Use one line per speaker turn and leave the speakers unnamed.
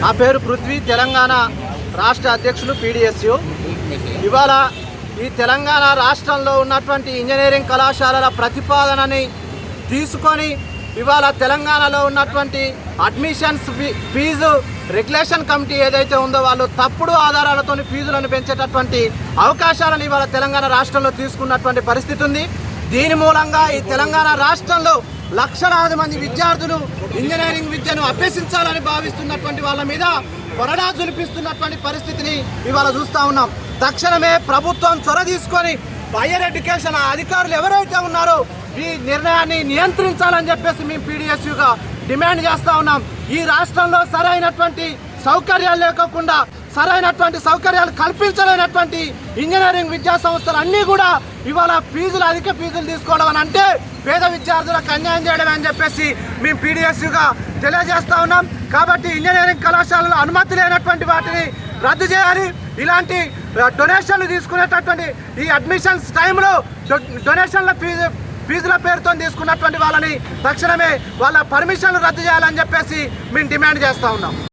నా పేరు పృథ్వీ తెలంగాణ రాష్ట్ర అధ్యక్షులు పీడిఎస్యు. ఇవాళ ఈ తెలంగాణ రాష్ట్రంలో ఉన్నటువంటి ఇంజనీరింగ్ కళాశాలల ప్రతిపాదనని తీసుకొని ఇవాళ తెలంగాణలో ఉన్నటువంటి admissions fee- fees regulation committee ఏదైతే ఉందో వాళ్ళు తప్పుడు ఆధారాలతో ఫీజులను పెంచేటటువంటి అవకాశాలను ఇవాళ తెలంగాణ రాష్ట్రంలో తీసుకున్నటువంటి పరిస్థితి ఉంది. దీని మూలంగా ఈ తెలంగాణ రాష్ట్రంలో లక్షలాది మంది విద్యార్థులు ఇంజనీరింగ్ విద్యను అభ్యసించాలని భావిస్తున్నటువంటి వాళ్ళ మీద కొరడా జులిపిస్తున్నటువంటి పరిస్థితిని ఇవాళ చూస్తూ ఉన్నాం. తక్షణమే ప్రభుత్వం చొర తీసుకొని హైయర్ ఎడ్యుకేషన్ అధికారులు ఎవరైతే ఉన్నారో ఈ నిర్ణయాన్ని నియంత్రించాలని చెప్పేసి మేము పీడిఎస్యుగా డిమాండ్ చేస్తూ ఉన్నాం. ఈ రాష్ట్రంలో సరైనటువంటి సౌకర్యాలు లేకోకుండా సరైనటువంటి సౌకర్యాలు కల్పించలేనటువంటి ఇంజనీరింగ్ విద్యా సంస్థలు అన్నీ కూడా ఇవాళ ఫీజులు అధిక ఫీజులు తీసుకోవడం అని అంటే పేద విద్యార్థులకు అన్యాయం చేయడం అని చెప్పేసి మేము పీడిఎస్యుగా తెలియజేస్తూ ఉన్నాం. కాబట్టి ఇంజనీరింగ్ కళాశాలలో అనుమతి లేనటువంటి వాటిని రద్దు చేయాలి. ఇలాంటి డొనేషన్లు తీసుకునేటటువంటి ఈ అడ్మిషన్స్ టైంలో డొ- డొనేషన్ల ఫీజు ఫీజుల పేరుతో తీసుకున్నటువంటి వాళ్ళని తక్షణమే వాళ్ళ పర్మిషన్లు రద్దు చేయాలని చెప్పేసి మేము డిమాండ్ చేస్తూ ఉన్నాం.